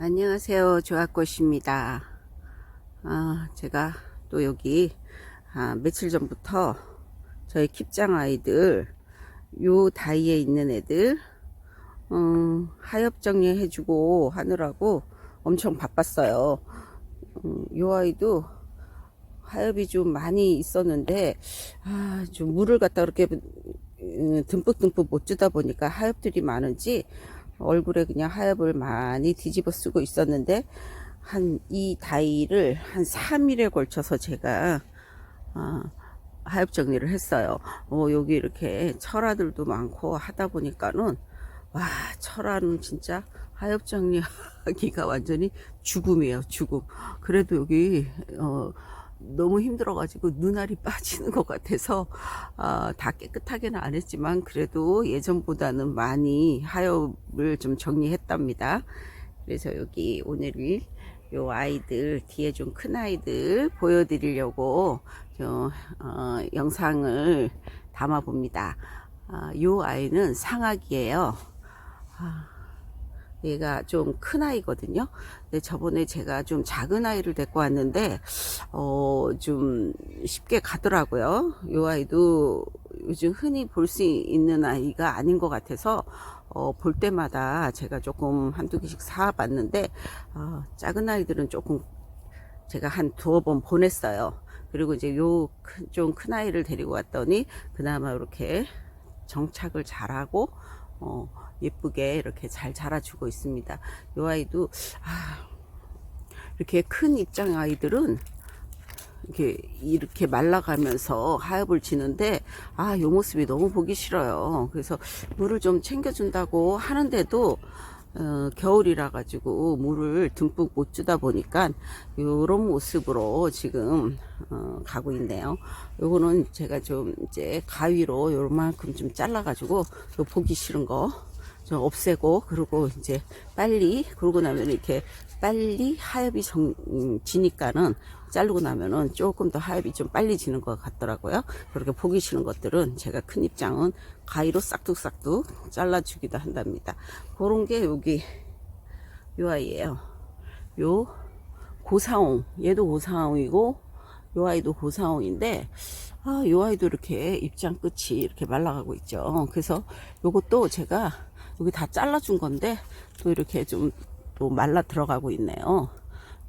안녕하세요. 조합꽃입니다. 아, 제가 또 여기 아, 며칠 전부터 저희 킵장 아이들 요 다이에 있는 애들 음, 하엽 정리해 주고 하느라고 엄청 바빴어요. 음, 요 아이도 하엽이 좀 많이 있었는데 아, 좀 물을 갖다 그렇게 음, 듬뿍듬뿍 못 주다 보니까 하엽들이 많은지 얼굴에 그냥 하엽을 많이 뒤집어 쓰고 있었는데 한 이 다이를 한 3일에 걸쳐서 제가 아, 하엽 정리를 했어요. 어, 여기 이렇게 철화들도 많고 하다 보니까는 와 철화는 진짜 하엽 정리하기가 완전히 죽음이에요 죽음. 그래도 여기 어, 너무 힘들어가지고 눈알이 빠지는 것 같아서 아, 다 깨끗하게는 안 했지만 그래도 예전보다는 많이 하엽을 좀 정리했답니다. 그래서 여기 오늘 요 아이들 뒤에 좀 큰 아이들 보여드리려고 저, 어, 영상을 담아 봅니다. 아, 요 아이는 상악이에요. 아, 얘가 좀 큰 아이거든요. 근데 저번에 제가 좀 작은 아이를 데리고 왔는데, 어, 좀 쉽게 가더라고요. 요 아이도 요즘 흔히 볼 수 있는 아이가 아닌 것 같아서, 어, 볼 때마다 제가 조금 한두 개씩 사 봤는데, 어, 작은 아이들은 조금 제가 한 두어 번 보냈어요. 그리고 이제 요 좀 큰 아이를 데리고 왔더니, 그나마 이렇게 정착을 잘하고, 어, 예쁘게 이렇게 잘 자라주고 있습니다. 이 아이도 아, 이렇게 큰 입장 아이들은 이렇게 이렇게 말라가면서 하엽을 지는데 아 요 모습이 너무 보기 싫어요. 그래서 물을 좀 챙겨준다고 하는데도 어, 겨울이라 가지고 물을 듬뿍 못 주다 보니까 요런 모습으로 지금 어, 가고 있네요. 요거는 제가 좀 이제 가위로 요만큼 좀 잘라 가지고 요 보기 싫은 거 좀 없애고 그리고 이제 빨리 그러고 나면 이렇게 빨리 하엽이 정, 음, 지니까는 자르고 나면은 조금 더 하엽이 좀 빨리 지는 것 같더라고요. 그렇게 보기 싫은 것들은 제가 큰 입장은 가위로 싹둑싹둑 잘라주기도 한답니다. 그런 게 여기 요 아이예요. 요 고사홍 얘도 고사홍이고 요 아이도 고사홍인데 아, 요 아이도 이렇게 입장 끝이 이렇게 말라가고 있죠. 그래서 요것도 제가 여기 다 잘라준 건데 또 이렇게 좀 또 말라 들어가고 있네요.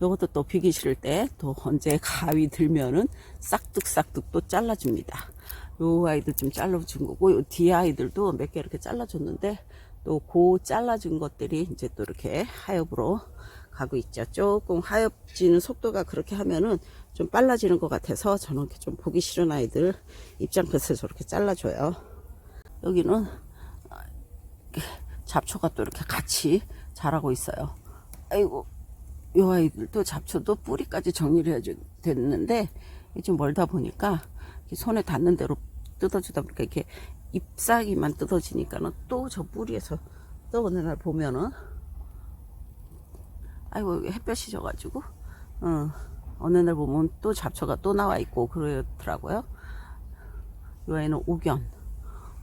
요것도 또 비기 싫을 때 또 언제 가위 들면은 싹둑싹둑 또 잘라줍니다. 요 아이도 좀 잘라준 거고 요 뒤에 아이들도 몇 개 이렇게 잘라줬는데 또 그 잘라준 것들이 이제 또 이렇게 하엽으로 가고 있죠. 조금 하엽지는 속도가 그렇게 하면은 좀 빨라지는 것 같아서 저는 이렇게 좀 보기 싫은 아이들 입장 끝을 저렇게 잘라줘요. 여기는 잡초가 또 이렇게 같이 자라고 있어요. 아이고, 요 아이들도 잡초도 뿌리까지 정리를 해야 됐는데, 좀 멀다 보니까 손에 닿는 대로 뜯어주다 보니까 이렇게 잎사귀만 뜯어지니까는 또 저 뿌리에서 또 어느 날 보면은, 아이고, 햇볕이 져가지고, 어, 어느 날 보면 또 잡초가 또 나와 있고 그러더라고요. 요 아이는 오견.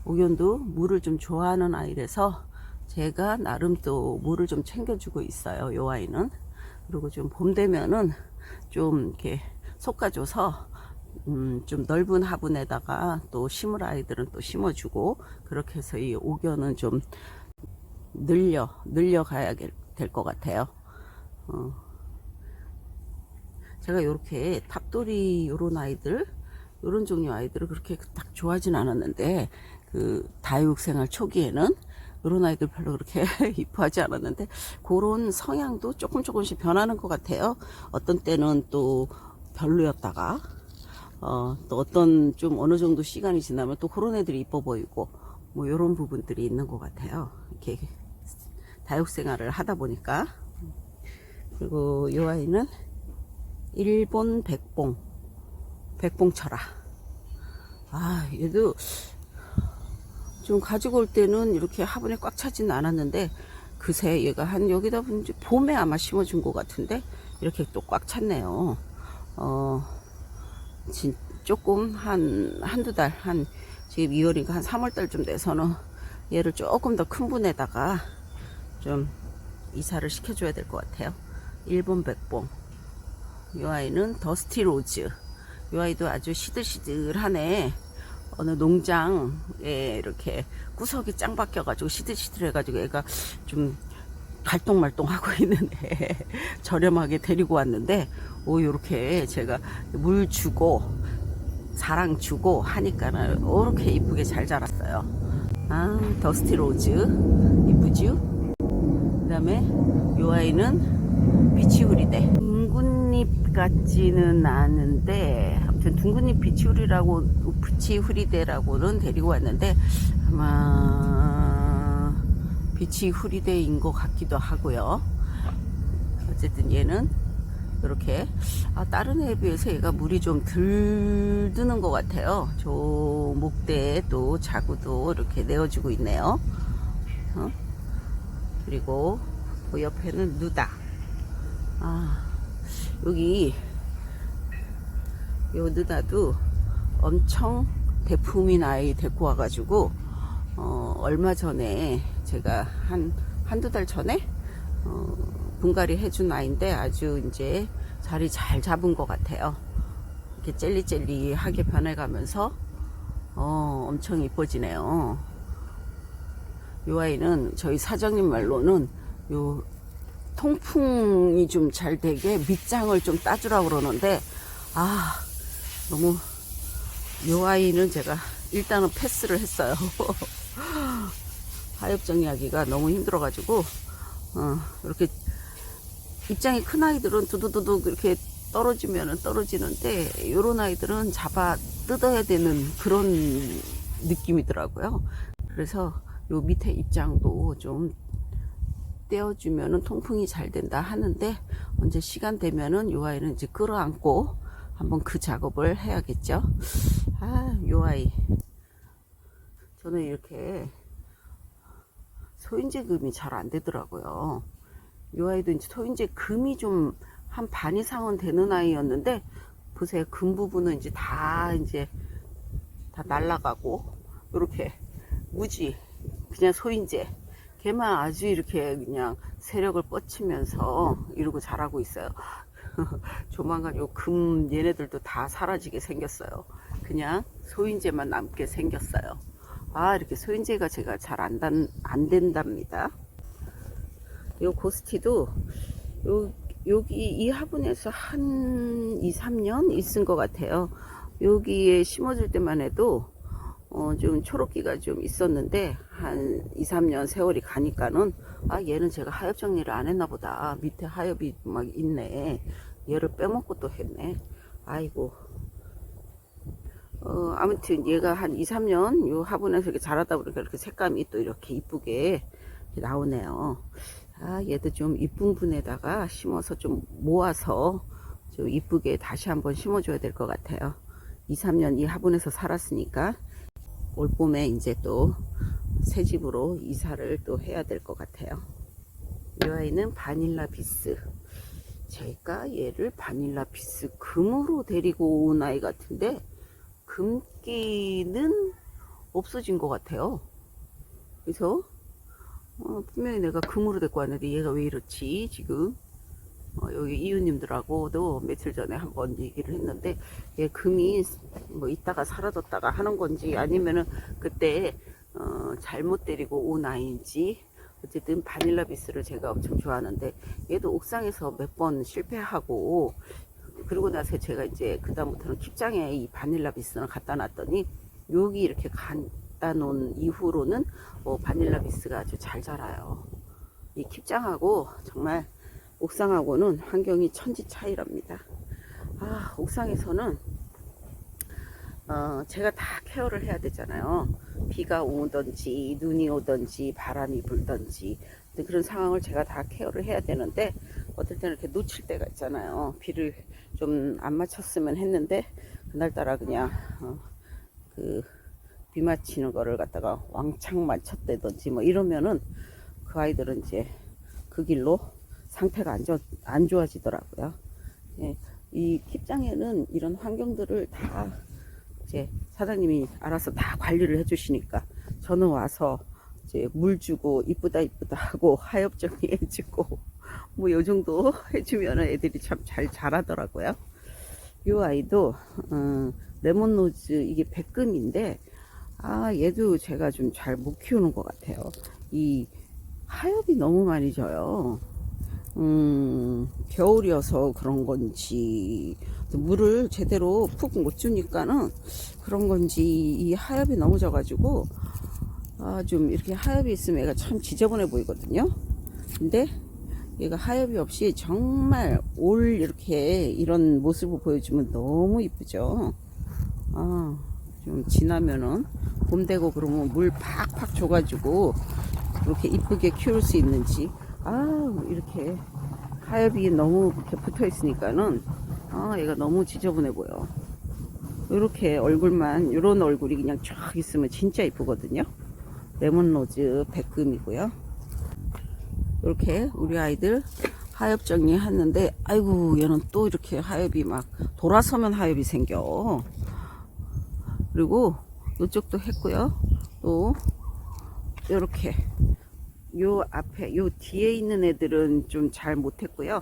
오견도 물을 좀 좋아하는 아이라서 제가 나름 또 물을 좀 챙겨주고 있어요. 요 아이는. 그리고 좀 봄 되면은 좀 이렇게 솎아줘서 음, 좀 넓은 화분에다가 또 심을 아이들은 또 심어주고 그렇게 해서 이 오견은 좀 늘려 늘려 가야 될 것 같아요. 어. 제가 요렇게 탑돌이 요런 아이들 요런 종류 아이들을 그렇게 딱 좋아하진 않았는데 그 다육생활 초기에는 이런 아이들 별로 그렇게 이뻐하지 않았는데 그런 성향도 조금 조금씩 변하는 것 같아요. 어떤 때는 또 별로였다가 어, 또 어떤 좀 어느 정도 시간이 지나면 또 그런 애들이 이뻐 보이고 뭐 이런 부분들이 있는 것 같아요. 이렇게 다육 생활을 하다 보니까 그리고 이 아이는 일본 백봉 백봉철아 아 얘도 좀 가지고 올 때는 이렇게 화분에 꽉 차지는 않았는데 그새 얘가 한 여기다 이제 봄에 아마 심어준 것 같은데 이렇게 또 꽉 찼네요. 어, 진, 조금 한, 한두 달, 한, 지금 2월이니까 한 3월달쯤 돼서는 얘를 조금 더 큰 분에다가 좀 이사를 시켜줘야 될 것 같아요. 일본 백봉. 이 아이는 더스티 로즈. 이 아이도 아주 시들시들하네. 어느 농장에 이렇게 구석이 짱 박혀가지고 시들시들해가지고 애가 좀 발동말동하고 있는 애 저렴하게 데리고 왔는데 오 요렇게 제가 물 주고 사랑 주고 하니까는 이렇게 이쁘게 잘 자랐어요. 아 더스티 로즈 이쁘지요? 그다음에 요 아이는 비치우리대 둥근잎 같지는 않은데 아무튼 둥근잎 비치우리라고 비치후리대라고는 데리고 왔는데 아마 비치후리대인 것 같기도 하고요. 어쨌든 얘는 이렇게 아, 다른 애에 비해서 얘가 물이 좀 덜 드는 것 같아요. 저 목대에 또 자구도 이렇게 내어주고 있네요. 어? 그리고 그 옆에는 누다. 아 여기 요 누다도 엄청 대품인 아이 데리고 와가지고 어, 얼마 전에 제가 한 한두 달 전에 어, 분갈이 해준 아이인데 아주 이제 자리 잘 잡은 것 같아요. 이렇게 젤리젤리하게 변해가면서 어, 엄청 이뻐지네요. 이 아이는 저희 사장님 말로는 요 통풍이 좀 잘 되게 밑장을 좀 따주라고 그러는데 아 너무 요 아이는 제가 일단은 패스를 했어요. 하엽 정리하기가 너무 힘들어가지고 어, 이렇게 입장이 큰 아이들은 두두두두 이렇게 떨어지면 떨어지는데 요런 아이들은 잡아 뜯어야 되는 그런 느낌이더라고요. 그래서 요 밑에 입장도 좀 떼어주면은 통풍이 잘 된다 하는데 언제 시간 되면은 요 아이는 이제 끌어안고 한번 그 작업을 해야겠죠. 아, 요 아이. 저는 이렇게 소인제 금이 잘 안 되더라고요. 요 아이도 이제 소인제 금이 좀 한 반 이상은 되는 아이였는데 보세요. 금 부분은 이제 다 이제 다 날라가고 이렇게 무지 그냥 소인제 걔만 아주 이렇게 그냥 세력을 뻗치면서 이러고 자라고 있어요. 조만간 요 금 얘네들도 다 사라지게 생겼어요. 그냥 소인제만 남게 생겼어요. 아 이렇게 소인제가 제가 잘 안 안 된답니다. 요 고스티도 요 여기 이 화분에서 한 2, 3년 있은 것 같아요. 여기에 심어줄 때만 해도 어, 좀 초록기가 좀 있었는데 한 2, 3년 세월이 가니까는 아 얘는 제가 하엽 정리를 안 했나 보다. 밑에 하엽이 막 있네. 얘를 빼먹고 또 했네. 아이고. 어, 아무튼 얘가 한 2, 3년 요 화분에서 이렇게 자라다 보니까 이렇게 색감이 또 이렇게 이쁘게 나오네요. 아 얘도 좀 이쁜 분에다가 심어서 좀 모아서 좀 이쁘게 다시 한번 심어줘야 될 것 같아요. 2, 3년 이 화분에서 살았으니까 올 봄에 이제 또 새 집으로 이사를 또 해야 될 것 같아요. 이 아이는 바닐라 비스. 제가 얘를 바닐라 비스 금으로 데리고 온 아이 같은데 금기는 없어진 것 같아요. 그래서 어, 분명히 내가 금으로 데리고 왔는데 얘가 왜 이렇지 지금 어, 여기 이웃님들하고도 며칠 전에 한번 얘기를 했는데 얘 금이 뭐 있다가 사라졌다가 하는 건지 아니면은 그때 어, 잘못 데리고 온 아이인지 어쨌든 바닐라 비스를 제가 엄청 좋아하는데 얘도 옥상에서 몇 번 실패하고 그러고 나서 제가 이제 그다음부터는 킵장에 이 바닐라 비스를 갖다 놨더니 여기 이렇게 갖다 놓은 이후로는 뭐 바닐라 비스가 아주 잘 자라요. 이 킵장하고 정말 옥상하고는 환경이 천지 차이랍니다. 아, 옥상에서는 어, 제가 다 케어를 해야 되잖아요. 비가 오든지 눈이 오든지 바람이 불든지 그런 상황을 제가 다 케어를 해야 되는데 어떨 때는 이렇게 놓칠 때가 있잖아요. 비를 좀 안 맞췄으면 했는데 그날따라 그냥 어, 그비 맞히는 거를 갖다가 왕창 맞췄다든지 뭐 이러면은 그 아이들은 이제 그 길로 상태가 안, 좋, 안 좋아지더라고요. 예, 이 킵장에는 이런 환경들을 다 이제 사장님이 알아서 다 관리를 해주시니까 저는 와서 이제 물 주고 이쁘다 이쁘다 하고 하엽 정리해주고 뭐 요 정도 해주면 애들이 참 잘 자라더라고요. 이 아이도 어, 레몬로즈 이게 백금인데 아 얘도 제가 좀 잘 못 키우는 것 같아요. 이 하엽이 너무 많이 져요. 음, 겨울이어서 그런 건지, 또 물을 제대로 푹 못 주니까는 그런 건지, 이 하엽이 너무 져가지고, 아, 좀 이렇게 하엽이 있으면 얘가 참 지저분해 보이거든요. 근데 얘가 하엽이 없이 정말 올 이렇게 이런 모습을 보여주면 너무 이쁘죠. 아, 좀 지나면은 봄 되고 그러면 물 팍팍 줘가지고 그렇게 이쁘게 키울 수 있는지 아 이렇게 하엽이 너무 이렇게 붙어 있으니까는 아 얘가 너무 지저분해 보여. 이렇게 얼굴만 이런 얼굴이 그냥 쫙 있으면 진짜 이쁘거든요. 레몬로즈 백금이고요. 이렇게 우리 아이들 하엽 정리했는데 아이고 얘는 또 이렇게 하엽이 막 돌아서면 하엽이 생겨. 그리고 이쪽도 했고요. 또 이렇게 요 앞에 요 뒤에 있는 애들은 좀 잘 못했고요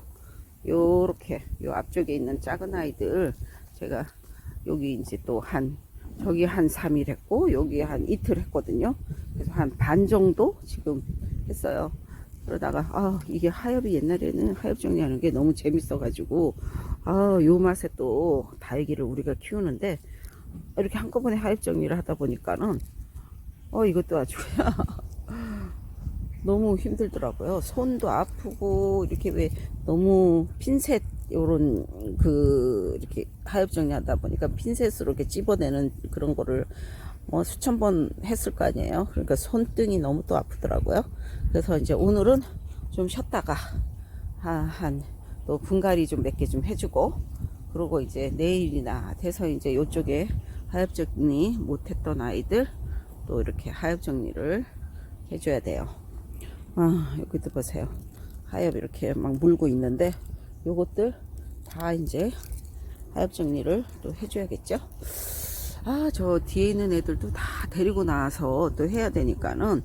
요렇게 요 앞쪽에 있는 작은 아이들 제가 여기 이제 또 한 저기 한 3일 했고 여기 한 이틀 했거든요. 그래서 한 반 정도 지금 했어요. 그러다가 아 이게 하엽이 옛날에는 하엽 정리하는 게 너무 재밌어 가지고 아요 맛에 또 다육이를 우리가 키우는데 이렇게 한꺼번에 하엽 정리를 하다 보니까는 어 이것도 아주 너무 힘들더라고요. 손도 아프고 이렇게 왜 너무 핀셋 요런 그 이렇게 하엽 정리하다 보니까 핀셋으로 이렇게 찝어내는 그런 거를 뭐 수천 번 했을 거 아니에요. 그러니까 손등이 너무 또 아프더라고요. 그래서 이제 오늘은 좀 쉬었다가 한또 분갈이 좀 몇 개 좀 해주고 그러고 이제 내일이나 돼서 이제 요쪽에 하엽 정리 못했던 아이들 또 이렇게 하엽 정리를 해줘야 돼요. 아, 여기도 보세요. 하엽 이렇게 막 물고 있는데 요것들 다 이제 하엽 정리를 또 해줘야겠죠. 아, 저 뒤에 있는 애들도 다 데리고 나와서 또 해야 되니까는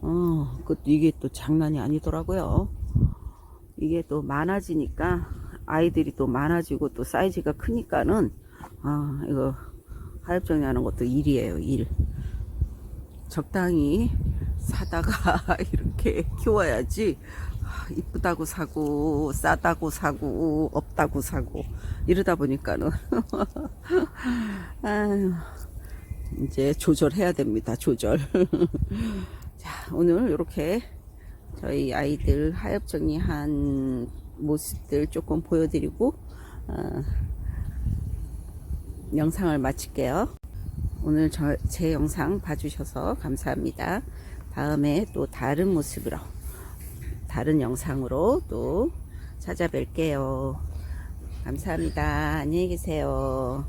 어, 그것도 이게 또 장난이 아니더라고요. 이게 또 많아지니까 아이들이 또 많아지고 또 사이즈가 크니까는 아, 이거 하엽 정리하는 것도 일이에요, 일. 적당히 사다가 이렇게 키워야지. 아, 이쁘다고 사고 싸다고 사고 없다고 사고. 이러다 보니까는. 이제 조절해야 됩니다 조절. 자 오늘 이렇게 저희 아이들 하엽 정리한 모습들 조금 보여드리고 어, 영상을 마칠게요. 오늘 저, 제 영상 봐주셔서 감사합니다. 다음에 또 다른 모습으로, 다른 영상으로 또 찾아뵐게요. 감사합니다. 안녕히 계세요.